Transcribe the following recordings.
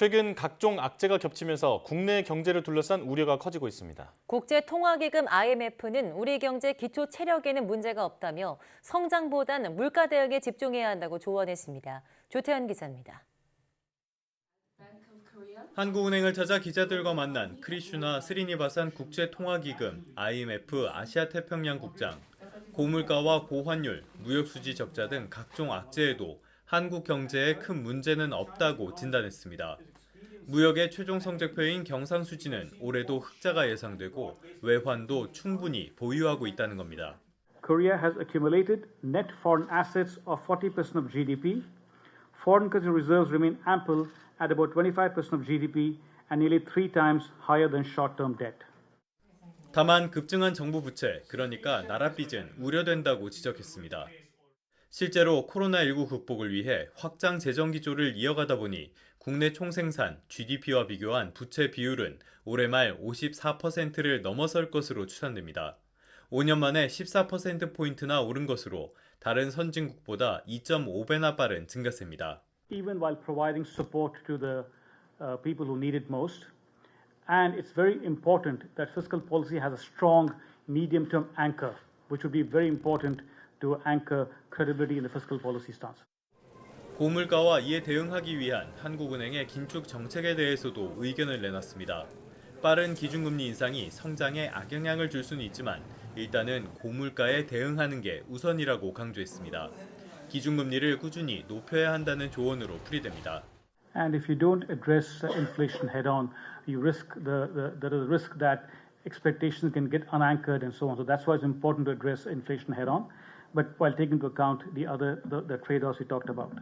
최근 각종 악재가 겹치면서 국내 경제를 둘러싼 우려가 커지고 있습니다. 국제통화기금 IMF는 우리 경제 기초 체력에는 문제가 없다며 성장보다는 물가 대응에 집중해야 한다고 조언했습니다. 조태현 기자입니다. 한국은행을 찾아 기자들과 만난 크리슈나 스리니바산 국제통화기금 IMF 아시아태평양 국장. 고물가와 고환율, 무역수지 적자 등 각종 악재에도 한국 경제에 큰 문제는 없다고 진단했습니다. 무역의 최종 성적표인 경상수지는 올해도 흑자가 예상되고 외환도 충분히 보유하고 있다는 겁니다. Korea has accumulated net foreign assets of 40% of GDP. Foreign currency reserves remain ample at about 25% of GDP and nearly three times higher than short term debt. 다만 급증한 정부 부채, 그러니까 나라 빚은 우려된다고 지적했습니다. 실제로 코로나19 극복을 위해 확장 재정 기조를 이어가다 보니 국내 총생산 GDP와 비교한 부채 비율은 올해 말 54%를 넘어설 것으로 추산됩니다. 5년 만에 14%포인트나 오른 것으로 다른 선진국보다 2.5배나 빠른 증가세입니다. even while providing support to the uh, people who need it most. And it's very important that fiscal policy has a strong medium term anchor, which would be very important to anchor credibility in the fiscal policy stance. 고물가와 이에 대응하기 위한 한국은행의 긴축 정책에 대해서도 의견을 내놨습니다. 빠른 기준금리 인상이 성장에 악영향을 줄 수는 있지만 일단은 고물가에 대응하는 게 우선이라고 강조했습니다. 기준금리를 꾸준히 높여야 한다는 조언으로 풀이됩니다. And if you don't address uh, inflation head on, you risk the, the there is a risk that expectations can get unanchored and so on. So that's why it's important to address inflation head on, but while taking into account the other the, the trade-offs we talked about.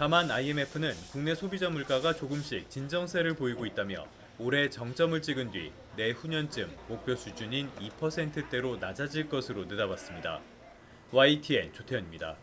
다만 IMF는 국내 소비자 물가가 조금씩 진정세를 보이고 있다며 올해 정점을 찍은 뒤 내후년쯤 목표 수준인 2%대로 낮아질 것으로 내다봤습니다. YTN 조태현입니다.